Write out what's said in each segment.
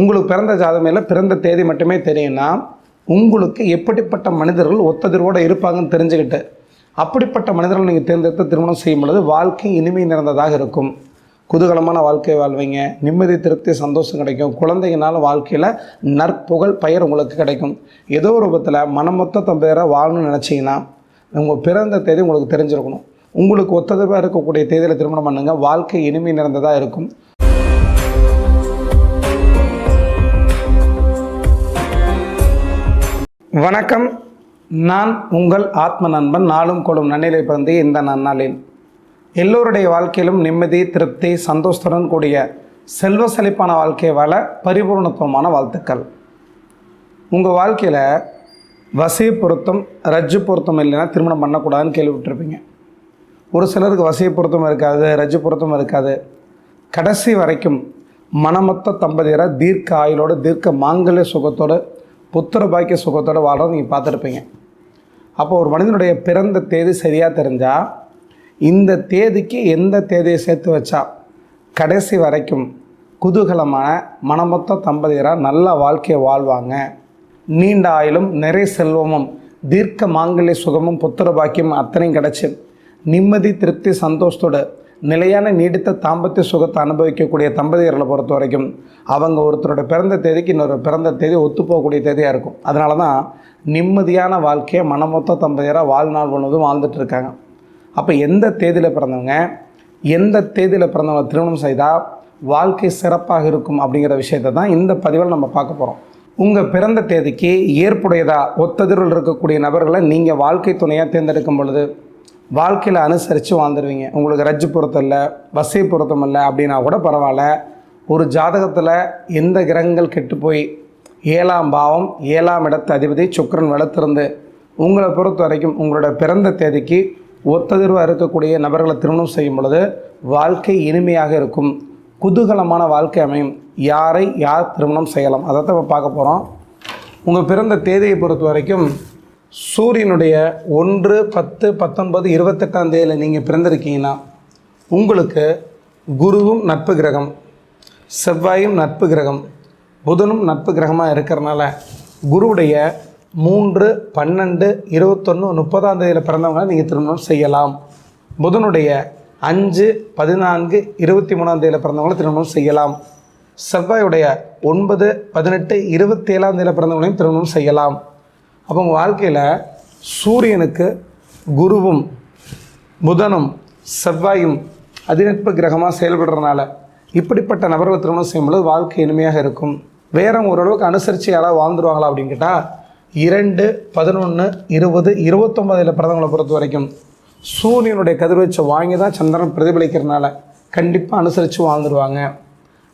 உங்களுக்கு பிறந்த ஜாதமையில் பிறந்த தேதி மட்டுமே தெரியும்னா உங்களுக்கு எப்படிப்பட்ட மனிதர்கள் ஒத்ததிர்வோடு இருப்பாங்கன்னு தெரிஞ்சுக்கிட்டு அப்படிப்பட்ட மனிதர்கள் நீங்கள் தேர்ந்தெடுத்து திருமணம் செய்யும் பொழுது வாழ்க்கை இனிமை நிறைந்ததாக இருக்கும். குதூகலமான வாழ்க்கையை வாழ்வீங்க நிம்மதி திருப்தி சந்தோஷம் கிடைக்கும். குழந்தைங்கனால வாழ்க்கையில் நற்புகழ் பெயர் உங்களுக்கு கிடைக்கும். ஏதோ ஒரு ரூபத்தில் மனமொத்த தம்பேரை வாழணும்னு நினச்சிங்கன்னா உங்கள் பிறந்த தேதி உங்களுக்கு தெரிஞ்சிருக்கணும். உங்களுக்கு ஒத்ததிர்வாக இருக்கக்கூடிய தேதியில் திருமணம் பண்ணுங்கள் வாழ்க்கை இனிமை நிறைந்ததாக இருக்கும். வணக்கம். நான் உங்கள் ஆத்ம நண்பன் நாளும் கொடும் நன்னிலை பிறந்து இந்த நன்னாளில். எல்லோருடைய வாழ்க்கையிலும் நிம்மதி திருப்தி சந்தோஷத்துடன் கூடிய செல்வ செழிப்பான வாழ்க்கையை வாழ பரிபூர்ணத்துவமான வாழ்த்துக்கள். உங்கள் வாழ்க்கையில் வசிய பொருத்தம் ரஜ்ஜு பொருத்தம் இல்லைன்னா திருமணம் பண்ணக்கூடாதுன்னு கேள்விப்பட்டிருப்பீங்க. ஒரு சிலருக்கு வசிய பொருத்தம் இருக்காது ரஜ்ஜு பொருத்தம் இருக்காது. கடைசி வரைக்கும் மனமொத்த தம்பதியரை தீர்க்க ஆயுளோடு தீர்க்க மாங்கல்ய சுகத்தோடு புத்திர பாக்கிய சுகத்தோடு வாழ்கிறத நீங்கள் பார்த்துருப்பீங்க. அப்போ ஒரு மனிதனுடைய பிறந்த தேதி சரியாக தெரிஞ்சால் இந்த தேதிக்கு எந்த தேதியை சேர்த்து வச்சா கடைசி வரைக்கும் குதூகலமான மனமொத்த தம்பதியராக நல்ல வாழ்க்கையை வாழ்வாங்க. நீண்ட ஆயிலும் நிறை செல்வமும் தீர்க்க மாங்கல்ய சுகமும் புத்திர பாக்கியம் அத்தனையும் கிடச்சி நிம்மதி திருப்தி சந்தோஷத்தோட நிலையான நீடித்த தாம்பத்திய சுகத்தை அனுபவிக்கக்கூடிய தம்பதியர்களை பொறுத்த வரைக்கும் அவங்க ஒருத்தரோட பிறந்த தேதிக்கு இன்னொரு பிறந்த தேதி ஒத்துப்போகக்கூடிய தேதியாக இருக்கும். அதனால தான் நிம்மதியான வாழ்க்கையை மனமொத்த தம்பதியராக வாழ்நாள் முழுவதும் வாழ்ந்துட்டு இருக்காங்க. அப்போ எந்த தேதியில் பிறந்தவங்க? எந்த தேதியில் பிறந்தவங்க திருமணம் செய்தால் வாழ்க்கை சிறப்பாக இருக்கும் அப்படிங்கிற விஷயத்தை தான் இந்த பதிவில் நம்ம பார்க்க போகிறோம் உங்கள் பிறந்த தேதிக்கு ஏற்புடையதாக ஒத்ததிரில் இருக்கக்கூடிய நபர்களை நீங்கள் வாழ்க்கை துணையாக தேர்ந்தெடுக்கும் பொழுது வாழ்க்கையில் அனுசரித்து வாழ்ந்துருவீங்க. உங்களுக்கு ரஜ்ஜு பொருத்தம் வசை பொருத்தம் இல்லை அப்படின்னா கூட பரவாயில்ல. ஒரு ஜாதகத்தில் எந்த கிரகங்கள் கெட்டு போய் ஏழாம் பாவம் ஏழாம் இடத்து அதிபதி சுக்கிரன் வளர்த்திருந்து உங்களை பொறுத்த வரைக்கும் உங்களோட பிறந்த தேதிக்கு ஒத்ததிர்வாக இருக்கக்கூடிய நபர்களை திருமணம் செய்யும் பொழுது வாழ்க்கை இனிமையாக இருக்கும். குதூகலமான வாழ்க்கை அமையும். யாரை யார் திருமணம் செய்யலாம்? அதை தான் பார்க்க போகிறோம் உங்கள் பிறந்த தேதியை பொறுத்த வரைக்கும் சூரியனுடைய ஒன்று பத்து பத்தொன்பது இருபத்தெட்டாம் தேதியில் நீங்கள் பிறந்திருக்கீங்கன்னா உங்களுக்கு குருவும் நட்பு கிரகம் செவ்வாயும் நட்பு கிரகம் புதனும் நட்பு கிரகமாக இருக்கிறனால குருவுடைய மூன்று பன்னெண்டு இருபத்தொன்று முப்பதாம் தேதியில் பிறந்தவங்க நீங்கள் திருமணம் செய்யலாம். புதனுடைய அஞ்சு பதினான்கு இருபத்தி மூணாம் தேதியில் பிறந்தவங்களை திருமணம் செய்யலாம். செவ்வாயுடைய ஒன்பது பதினெட்டு இருபத்தி ஏழாம் தேதியில் பிறந்தவங்களையும் திருமணம் செய்யலாம். அப்போ உங்கள் வாழ்க்கையில் சூரியனுக்கு குருவும் புதனும் செவ்வாயும் அதிநட்பு கிரகமாக செயல்படுறதுனால இப்படிப்பட்ட நபர்கள் திருமணம் செய்யும்போது வாழ்க்கை இனிமையாக இருக்கும். வேற ஓரளவுக்கு அனுசரித்து யாராவது வாழ்ந்துருவாங்களா அப்படின்னு கேட்டால் இரண்டு பதினொன்று இருபது இருபத்தொம்பதில் பிறந்தவங்களை பொறுத்த வரைக்கும் சூரியனுடைய கதிர்வீச்சை வாங்கி தான் சந்திரன் பிரதிபலிக்கிறதுனால கண்டிப்பாக அனுசரித்து வாழ்ந்துருவாங்க.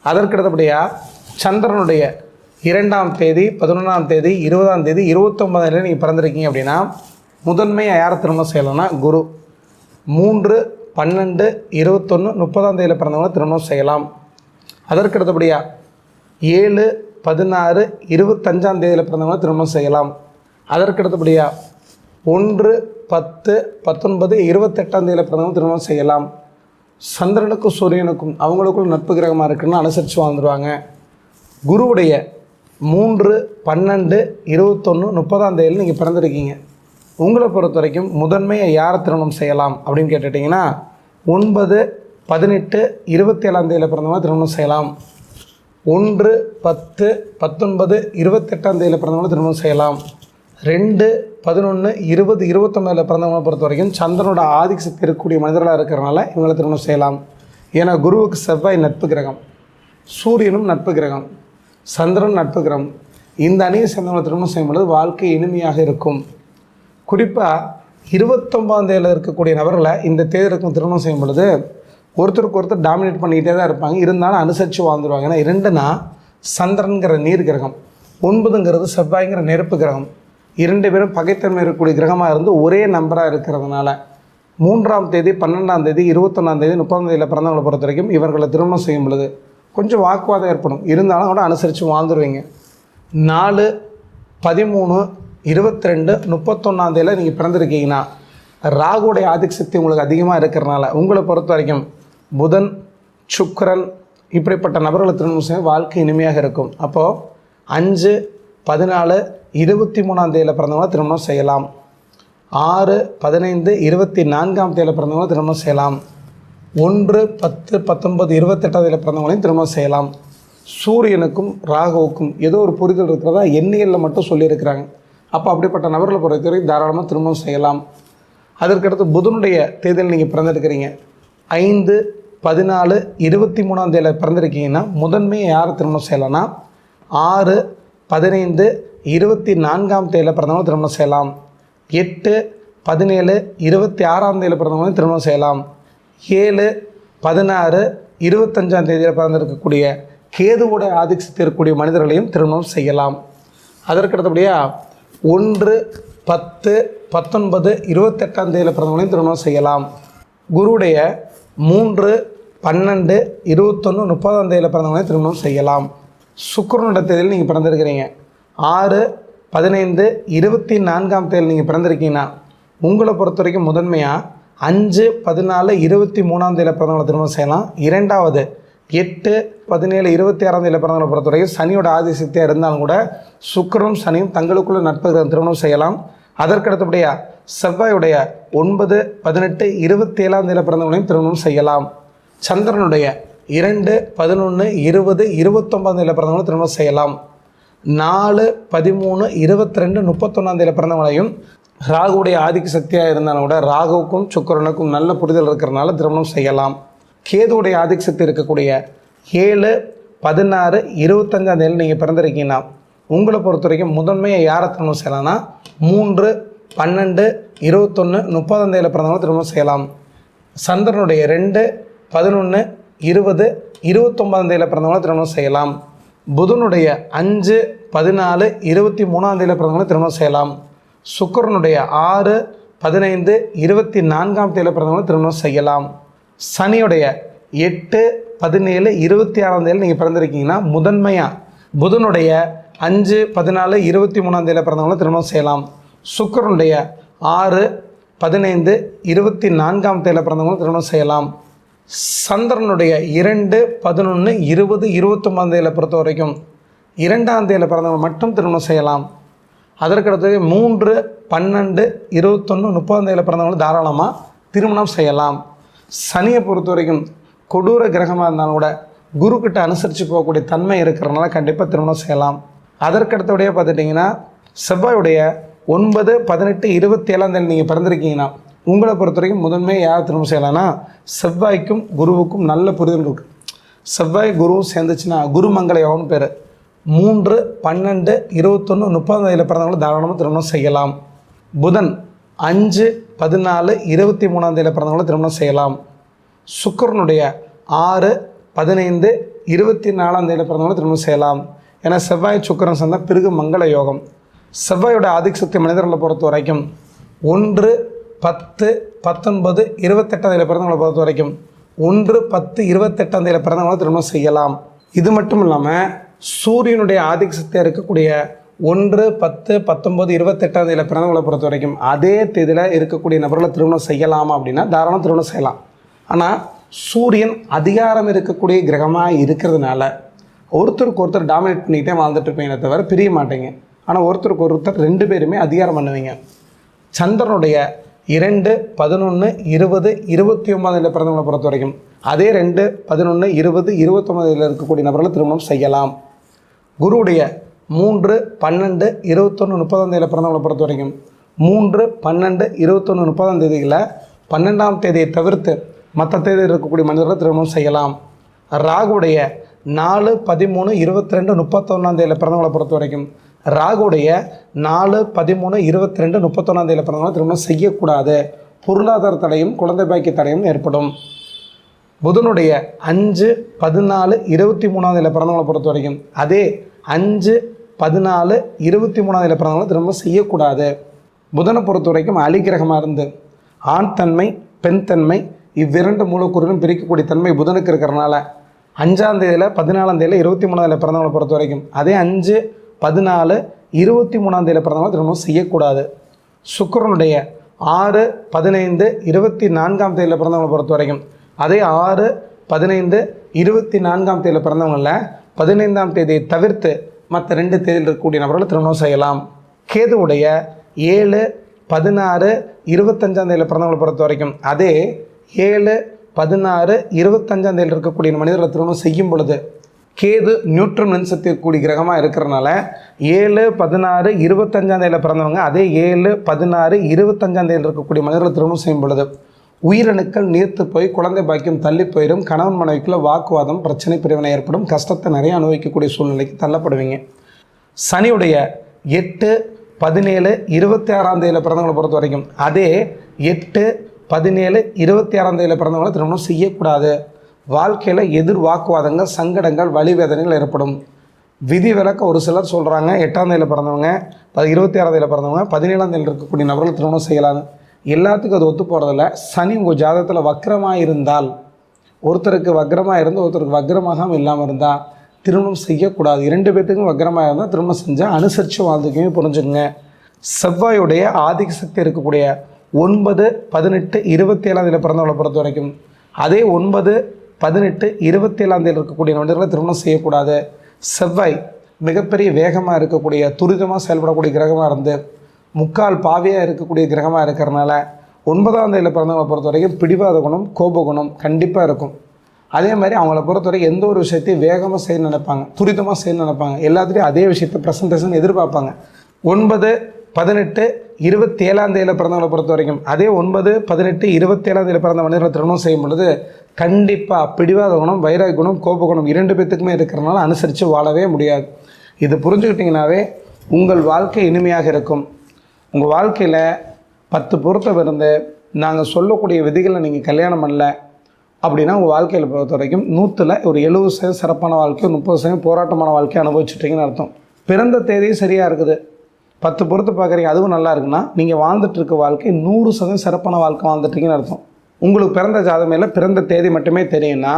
அதற்கடுத்தபடியாக சந்திரனுடைய இரண்டாம் தேதி பதினொன்றாம் தேதி இருபதாம் தேதி இருபத்தொம்பதுல நீங்கள் பிறந்திருக்கீங்க அப்படின்னா முதன்மையாக யாரை திருமணம் செய்யலாம்னா குரு. மூன்று பன்னெண்டு இருபத்தொன்று முப்பதாம் தேதியில் பிறந்தவங்க திருமணம் செய்யலாம். அதற்கு அடுத்தபடியாக ஏழு பதினாறு இருபத்தஞ்சாம் தேதியில் பிறந்தவங்க திருமணம் செய்யலாம். அதற்கு அடுத்தபடியாக ஒன்று பத்து பத்தொன்பது இருபத்தெட்டாம் தேதியில் பிறந்தவங்க திருமணம் செய்யலாம். சந்திரனுக்கும் சூரியனுக்கும் அவங்களுக்கும் நட்பு கிரகமாக இருக்குன்னு அனுசரித்து வாழ்ந்துருவாங்க. குருவுடைய மூன்று பன்னெண்டு இருபத்தொன்று முப்பதாம் தேதியில் நீங்கள் பிறந்திருக்கீங்க. உங்களை பொறுத்த வரைக்கும் முதன்மையை யாரை திருமணம் செய்யலாம் அப்படின்னு கேட்டுட்டிங்கன்னா ஒன்பது பதினெட்டு இருபத்தி ஏழாம் தேதியில் பிறந்தவங்க திருமணம் செய்யலாம். ஒன்று பத்து பத்தொன்பது இருபத்தெட்டாம் தேதியில் பிறந்தவங்க திருமணம் செய்யலாம். ரெண்டு பதினொன்று இருபது இருபத்தொம்பதில் பிறந்தவங்களை பொறுத்த வரைக்கும் சந்திரனோட ஆதிக்க சக்தி இருக்கக்கூடிய மனிதர்களாக இருக்கிறனால இவங்களை திருமணம் செய்யலாம். ஏன்னா குருவுக்கு செவ்வாய் நட்பு கிரகம். சூரியனும் நட்பு கிரகம். சந்திரன் நட்பு கிரகம் இந்த அணியை சேர்ந்தவங்களை திருமணம் செய்யும் பொழுது வாழ்க்கை இனிமையாக இருக்கும். குறிப்பாக இருபத்தொம்பதாம் தேதியில் இருக்கக்கூடிய நபர்களை இந்த தேதிக்கும் திருமணம் செய்யும் பொழுது ஒருத்தருக்கு ஒருத்தர் டாமினேட் பண்ணிக்கிட்டே தான் இருப்பாங்க. இருந்தாலும் அனுசரித்து வாழ்ந்துருவாங்க. ஏன்னா இரண்டுனா சந்திரன்கிற நீர் கிரகம் ஒன்பதுங்கிறது செவ்வாய்ங்கிற நெருப்பு கிரகம். இரண்டு பேரும் பகைத்தன்மை இருக்கக்கூடிய கிரகமாக இருந்து ஒரே நம்பராக இருக்கிறதுனால மூன்றாம் தேதி பன்னெண்டாம் தேதி இருபத்தொன்னாம் தேதி முப்பதாம் தேதியில் பிறந்தவங்களை பொறுத்த வரைக்கும் இவர்களை திருமணம் செய்யும் பொழுது கொஞ்சம் வாக்குவாதம் ஏற்படும். இருந்தாலும் கூட அனுசரித்து வாழ்ந்துருவீங்க. நாலு பதிமூணு இருபத்தி ரெண்டு முப்பத்தொன்னாம் நீங்கள் பிறந்திருக்கீங்கன்னா ராகுடைய ஆதிக்க சக்தி உங்களுக்கு அதிகமாக இருக்கிறனால உங்களை பொறுத்த வரைக்கும் புதன் சுக்கரன் இப்படிப்பட்ட நபர்களை திருமணம் வாழ்க்கை இனிமையாக இருக்கும். அப்போது அஞ்சு பதினாலு இருபத்தி மூணாம் தேதியில் பிறந்தவங்கள திருமணம் செய்யலாம். ஆறு பதினைந்து இருபத்தி நான்காம் தேதியில் பிறந்தவங்கள திருமணம் செய்யலாம். ஒன்று பத்து பத்தொன்பது இருபத்தெட்டாம் பிறந்தவங்களையும் திருமணம் செய்யலாம். சூரியனுக்கும் ராகுவுக்கும் ஏதோ ஒரு புரிதல் இருக்கிறதா எண்ணியலில் மட்டும் சொல்லியிருக்கிறாங்க. அப்போ அப்படிப்பட்ட நபர்களை பொறுத்தவரை தாராளமாக திருமணம் செய்யலாம். அதற்கடுத்து புதனுடைய தேதியில் நீங்கள் பிறந்திருக்கிறீங்க. ஐந்து பதினாலு இருபத்தி மூணாம் தேதியில் பிறந்திருக்கீங்கன்னா முதன்மையை யாரை திருமணம் செய்யலாம்னா ஆறு பதினைந்து இருபத்தி நான்காம் தேதியில் பிறந்தவங்க திருமணம் செய்யலாம். எட்டு பதினேழு இருபத்தி ஆறாம் தேதியில் பிறந்தவங்களையும் திருமணம் செய்யலாம். ஏழு பதினாறு இருபத்தஞ்சாம் தேதியில் பிறந்திருக்கக்கூடிய கேதுவோட ஆதிக்கத்தில் இருக்கக்கூடிய மனிதர்களையும் திருமணம் செய்யலாம். அதற்கடுத்தபடியாக ஒன்று பத்து பத்தொன்பது இருபத்தெட்டாம் தேதியில் பிறந்தவங்களையும் திருமணம் செய்யலாம். குருவுடைய மூன்று பன்னெண்டு இருபத்தொன்று முப்பதாம் தேதியில் பிறந்தவங்களையும் திருமணம் செய்யலாம். சுக்கரனோட தேதியில் நீங்கள் பிறந்திருக்கிறீங்க. ஆறு பதினைந்து இருபத்தி நான்காம் தேதியில் நீங்கள் பிறந்திருக்கீங்கன்னா உங்களை பொறுத்த வரைக்கும் முதன்மையாக அஞ்சு பதினாலு இருபத்தி மூணாம் தேதியில் பிறந்தவங்களை திருமணம் செய்யலாம். இரண்டாவது எட்டு பதினேழு இருபத்தி ஆறாம் தேதியில் பிறந்தவங்களை பொறுத்த வரைக்கும் சனியோட ஆதிசக்தியாக இருந்தாலும் கூட சுக்கிரனும் சனியும் தங்களுக்குள்ள நட்பு திருமணம் செய்யலாம். அதற்கடுத்தபடியாக செவ்வாயுடைய ஒன்பது பதினெட்டு இருபத்தி ஏழாம் தேதியில் பிறந்தவங்களையும் திருமணம் செய்யலாம். சந்திரனுடைய இரண்டு பதினொன்று இருபது இருபத்தொம்பதாம் தேதியில் பிறந்தவங்களும் திருமணம் செய்யலாம். நாலு பதிமூணு இருபத்தி ரெண்டு முப்பத்தொன்னாம் தேதியில் பிறந்தவங்களையும் ராகுவுடைய ஆதிக்க சக்தியாக இருந்தாலும் கூட ராகுவுக்கும் சுக்கரனுக்கும் நல்ல புரிதல் இருக்கிறனால திருமணம் செய்யலாம். கேதுவுடைய ஆதிக்க சக்தி இருக்கக்கூடிய ஏழு பதினாறு இருபத்தஞ்சாம் தேதி நீங்கள் பிறந்திருக்கீங்கன்னா உங்களை பொறுத்த வரைக்கும் முதன்மையை யாரை திருமணம் செய்யலாம்னா மூன்று பன்னெண்டு இருபத்தொன்று முப்பதாம் தேதியில் பிறந்தவங்க திருமணம் செய்யலாம். சந்திரனுடைய ரெண்டு பதினொன்று இருபது இருபத்தொம்பதாம் தேதியில் பிறந்தவங்களும் திருமணம் செய்யலாம். புதனுடைய அஞ்சு பதினாலு இருபத்தி மூணாம் தேதியில் பிறந்தவங்களும் திருமணம் செய்யலாம். சுக்கரனுடைய ஆறு பதினைந்து இருபத்தி நான்காம் தேதியில் பிறந்தவங்களை திருமணம் செய்யலாம். சனியுடைய எட்டு பதினேழு இருபத்தி ஆறாம் தேதியில் நீங்கள் பிறந்திருக்கீங்கன்னா முதன்மையாக புதனுடைய அஞ்சு பதினாலு இருபத்தி மூணாம் தேதியில் பிறந்தவங்கள திருமணம் செய்யலாம். சுக்கரனுடைய ஆறு பதினைந்து இருபத்தி நான்காம் தேதியில் பிறந்தவங்களும் திருமணம் செய்யலாம். சந்திரனுடைய இரண்டு பதினொன்று இருபது இருபத்தொம்பதாம் தேதியில் பொறுத்த வரைக்கும் இரண்டாம் தேதியில் பிறந்தவங்க மட்டும் திருமணம் செய்யலாம். அதற்கடுத்தது மூன்று பன்னெண்டு இருபத்தொன்று முப்பதாந்தேதியில் பிறந்தவங்களும் தாராளமாக திருமணம் செய்யலாம். சனியை பொறுத்த வரைக்கும் கொடூர கிரகமாக இருந்தாலும் கூட குருக்கிட்ட அனுசரித்து போகக்கூடிய தன்மை இருக்கிறனால கண்டிப்பாக திருமணம் செய்யலாம். அதற்கடுத்தபடியாக பார்த்துட்டிங்கன்னா செவ்வாயுடைய ஒன்பது பதினெட்டு இருபத்தி ஏழாம் தேதி நீங்கள் பிறந்திருக்கீங்கன்னா உங்களை பொறுத்த வரைக்கும் முதன்மை யார் திருமணம் செய்யலாம்னா செவ்வாய்க்கும் குருவுக்கும் நல்ல புரிதல் இருக்குது செவ்வாய் குருவும் சேர்ந்துச்சுன்னா குருமங்கள யோகம்னு பேர். மூன்று பன்னெண்டு இருபத்தொன்று முப்பதாம் தேதியில் பிறந்தவங்களை தாராளமாக திருமணம் செய்யலாம். புதன் அஞ்சு பதினாலு இருபத்தி மூணாம் தேதியில் பிறந்தவங்களும் திருமணம் செய்யலாம். சுக்கரனுடைய ஆறு பதினைந்து இருபத்தி நாலாம் தேதியில் பிறந்தவங்களும் திருமணம் செய்யலாம். ஏன்னா செவ்வாய் சுக்கிரன் சந்தால் பிறகு மங்கள யோகம். செவ்வாயோட ஆதிக்க சக்தி மனிதர்களை பொறுத்த வரைக்கும் ஒன்று பத்து பத்தொன்பது இருபத்தெட்டாம் தேதியில் பிறந்தவங்களை பொறுத்த வரைக்கும் ஒன்று பத்து இருபத்தெட்டாம் தேதியில் பிறந்தவங்களை திருமணம் செய்யலாம். இது மட்டும் இல்லாமல் சூரியனுடைய ஆதிக்கத்தை இருக்கக்கூடிய ஒன்று பத்து பத்தொம்பது இருபத்தெட்டாம் தேதியில் பிறந்தவங்களை பொறுத்த வரைக்கும் அதே தேதியில் இருக்கக்கூடிய நபர்களை திருமணம் செய்யலாமா அப்படின்னா தாராளம் திருமணம் செய்யலாம். ஆனால் சூரியன் அதிகாரம் இருக்கக்கூடிய கிரகமாக இருக்கிறதுனால ஒருத்தருக்கு ஒருத்தர் டாமினேட் பண்ணிக்கிட்டே வாழ்ந்துட்டு இருப்பீங்களே தவிர பிரிய மாட்டேங்க. ஆனால் ஒருத்தருக்கு ஒருத்தர் ரெண்டு பேருமே அதிகாரம் பண்ணுவீங்க. சந்திரனுடைய இரண்டு பதினொன்று இருபது இருபத்தி ஒன்பதில் பிறந்தவங்களை பொறுத்த வரைக்கும் அதே ரெண்டு பதினொன்று இருபது இருபத்தொம்பதில் இருக்கக்கூடிய நபர்களை திருமணம் செய்யலாம். குருவுடைய மூன்று பன்னெண்டு இருபத்தொன்று முப்பதாம் தேதியில் பிறந்தவங்களை பொறுத்த வரைக்கும் மூன்று பன்னெண்டு இருபத்தொன்று முப்பதாம் தேதியில் பன்னெண்டாம் தேதியை தவிர்த்து மற்ற தேதியில் இருக்கக்கூடிய மனிதர்களை திருமணம் செய்யலாம். ராகுடைய நாலு பதிமூணு இருபத்தி ரெண்டு முப்பத்தொன்னாம் தேதியில் பிறந்தவங்களை பொறுத்த வரைக்கும் ராகுடைய நாலு பதிமூணு இருபத்தி ரெண்டு முப்பத்தொன்னாம் தேதியில் பிறந்தவங்களை திருமணம் செய்யக்கூடாது. பொருளாதார தடையும் குழந்தை பாக்கிய தடையும் ஏற்படும். புதனுடைய அஞ்சு பதினாலு இருபத்தி மூணாம் தேதியில் பிறந்தவங்களை பொறுத்த வரைக்கும் அதே அஞ்சு பதினாலு இருபத்தி மூணாம் தேதியில் பிறந்தவங்களை திரும்ப செய்யக்கூடாது. புதனை பொறுத்த வரைக்கும் அலிகிரகமாக இருந்து ஆண் தன்மை பெண் தன்மை இவ்விரண்டு மூலக்கூறுகளும் பிரிக்கக்கூடிய தன்மை புதனுக்கு இருக்கிறனால. அஞ்சாம் தேதியில் பதினாலாம் தேதியில் இருபத்தி மூணாம் தேதியில் பிறந்தவங்களை பொறுத்த வரைக்கும். அதே அஞ்சு பதினாலு இருபத்தி மூணாம் தேதியில் பிறந்தவங்களை திரும்ப செய்யக்கூடாது. சுக்கரனுடைய ஆறு பதினைந்து இருபத்தி நான்காம் தேதியில் பிறந்தவங்களை பொறுத்த வரைக்கும். அதே ஆறு பதினைந்து இருபத்தி நான்காம் தேதியில் பிறந்தவங்களில் பதினைந்தாம் தேதியை தவிர்த்து மற்ற ரெண்டு தேதியில் இருக்கக்கூடிய நபர்களை திருமணம் செய்யலாம். கேதுவுடைய ஏழு பதினாறு இருபத்தஞ்சாம் தேதியில் பிறந்தவங்களை பொறுத்த வரைக்கும் அதே ஏழு பதினாறு இருபத்தஞ்சாம் தேதியில் இருக்கக்கூடிய மனிதர்களை திருமணம் செய்யும் பொழுது கேது நியூட்ரன் மின்சக்தியக்கூடிய கிரகமாக இருக்கிறனால ஏழு பதினாறு இருபத்தஞ்சாம் தேதியில் பிறந்தவங்க அதே ஏழு பதினாறு இருபத்தஞ்சாம் தேதியில் இருக்கக்கூடிய மனிதர்களை திருமணம் செய்யும் பொழுது உயிரணுக்கள் நீர்த்து போய் குழந்தை பாக்கியம் தள்ளி போயிடும் கணவன் மனைவிக்குள்ள வாக்குவாதம் பிரச்சனை பிரிவினை ஏற்படும் கஷ்டத்தை நிறைய அனுபவிக்கக்கூடிய சூழ்நிலைக்கு தள்ளப்படுவீங்க. சனியுடைய எட்டு பதினேழு இருபத்தி ஆறாம் தேதியில் பிறந்தவங்களை பொறுத்த வரைக்கும் அதே எட்டு பதினேழு இருபத்தி ஆறாம் தேதியில் பிறந்தவங்களை திருமணம் செய்யக்கூடாது. வாழ்க்கையில் எதிர் வாக்குவாதங்கள் சங்கடங்கள் வழிவேதனைகள் ஏற்படும். விதி விலக்க ஒரு சிலர் சொல்கிறாங்க எட்டாம் தேதியில் பிறந்தவங்க இருபத்தி ஆறாம் தேதியில் பிறந்தவங்க பதினேழாம் தேதியில் இருக்கக்கூடிய நபர்கள் திருமணம் செய்யலான்னு எல்லாத்துக்கும் அது ஒத்து போகிறதில்ல சனி உங்கள் ஜாதகத்தில் வக்கரமாக இருந்தால் ஒருத்தருக்கு வக்கரமாக இருந்து ஒருத்தருக்கு வக்கரமாகாமல் இல்லாமல் இருந்தால் திருமணம் செய்யக்கூடாது. இரண்டு பேர்த்துக்கும் வக்கரமாக இருந்தால் திருமணம் செஞ்சால் அனுசரித்து வாழ்ந்துக்கையும் புரிஞ்சுக்குங்க. செவ்வாயுடைய ஆதிக்க சக்தி இருக்கக்கூடிய ஒன்பது பதினெட்டு இருபத்தி ஏழாம் தேதியில் பிறந்தவளை பொறுத்த வரைக்கும் அதே ஒன்பது பதினெட்டு இருபத்தி ஏழாம் தேதியில் இருக்கக்கூடிய மனிதர்களை திருமணம் செய்யக்கூடாது. செவ்வாய் மிகப்பெரிய வேகமாக இருக்கக்கூடிய துரிதமாக செயல்படக்கூடிய கிரகமாக இருந்து முக்கால் பாவியாக இருக்கக்கூடிய கிரகமாக இருக்கிறனால ஒன்பதாம் தேதியில் பிறந்தவங்களை பொறுத்த வரைக்கும் பிடிவாத குணம் கோப குணம் கண்டிப்பாக இருக்கும். அதே மாதிரி அவங்கள பொறுத்தவரைக்கும் எந்த ஒரு விஷயத்தையும் வேகமாக செய்ய நினைப்பாங்க துரிதமாக செய்ய நினைப்பாங்க. எல்லாத்துலேயும் அதே விஷயத்தை ப்ரெசன்டேஷன் எதிர்பார்ப்பாங்க. ஒன்பது பதினெட்டு இருபத்தி ஏழாம் தேதியில் பிறந்தவங்களை பொறுத்த வரைக்கும் அதே ஒன்பது பதினெட்டு இருபத்தி ஏழாம் தேதியில் பிறந்த மனிதர்களை திருமணம் செய்யும் பொழுது கண்டிப்பாக பிடிவாத குணம் வைராக குணம் கோப குணம் இரண்டு பேத்துக்குமே இருக்கிறனால அனுசரித்து வாழவே முடியாது. இது புரிஞ்சுக்கிட்டிங்கனாவே உங்கள் வாழ்க்கை இனிமையாக இருக்கும். உங்கள் வாழ்க்கையில் பத்து பொருத்தம் இருந்து நாங்கள் சொல்லக்கூடிய விதிகளை நீங்கள் கல்யாணம் பண்ணல அப்படின்னா உங்கள் வாழ்க்கையில் பொறுத்த வரைக்கும் நூற்றில் ஒரு எழுபது சதவீதம் சிறப்பான வாழ்க்கை முப்பது சதவீதம் போராட்டமான வாழ்க்கையை அனுபவிச்சுட்டீங்கன்னு அர்த்தம். பிறந்த தேதியும் சரியாக இருக்குது. பத்து பொறுத்து பார்க்குறீங்க அதுவும் நல்லா இருக்குன்னா நீங்கள் வாழ்ந்துட்டுருக்க வாழ்க்கை நூறு சதவீதம் சிறப்பான வாழ்க்கை வாழ்ந்துட்டீங்கன்னு அர்த்தம். உங்களுக்கு பிறந்த ஜாதமையில் பிறந்த தேதி மட்டுமே தெரியும்னா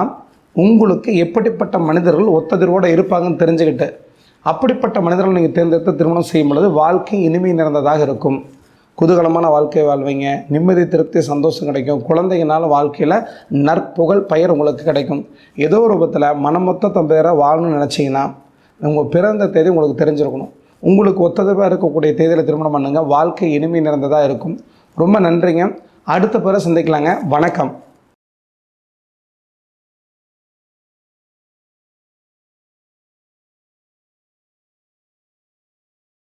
உங்களுக்கு எப்படிப்பட்ட மனிதர்கள் ஒத்ததிர்வோடு இருப்பாங்கன்னு தெரிஞ்சுக்கிட்டு அப்படிப்பட்ட மனிதர்கள் நீங்கள் தேர்ந்தெடுத்து திருமணம் செய்யும் பொழுது வாழ்க்கை இனிமை நிறைந்ததாக இருக்கும். குதூகலமான வாழ்க்கையை வாழ்வீங்க. நிம்மதி திருப்தி சந்தோஷம் கிடைக்கும். குழந்தைங்கனால வாழ்க்கையில் நற்புகழ் பெயர் உங்களுக்கு கிடைக்கும். ஏதோ ஒரு ரூபத்தில் மனமொத்த தம் வாழணும்னு நினச்சிங்கன்னா உங்கள் பிறந்த தேதி உங்களுக்கு தெரிஞ்சிருக்கணும். உங்களுக்கு ஒத்ததர்வாக இருக்கக்கூடிய தேதியில் திருமணம் பண்ணுங்கள் வாழ்க்கை இனிமை நிறைந்ததாக இருக்கும். ரொம்ப நன்றிங்க. அடுத்த பிற சந்திக்கலாங்க. வணக்கம்.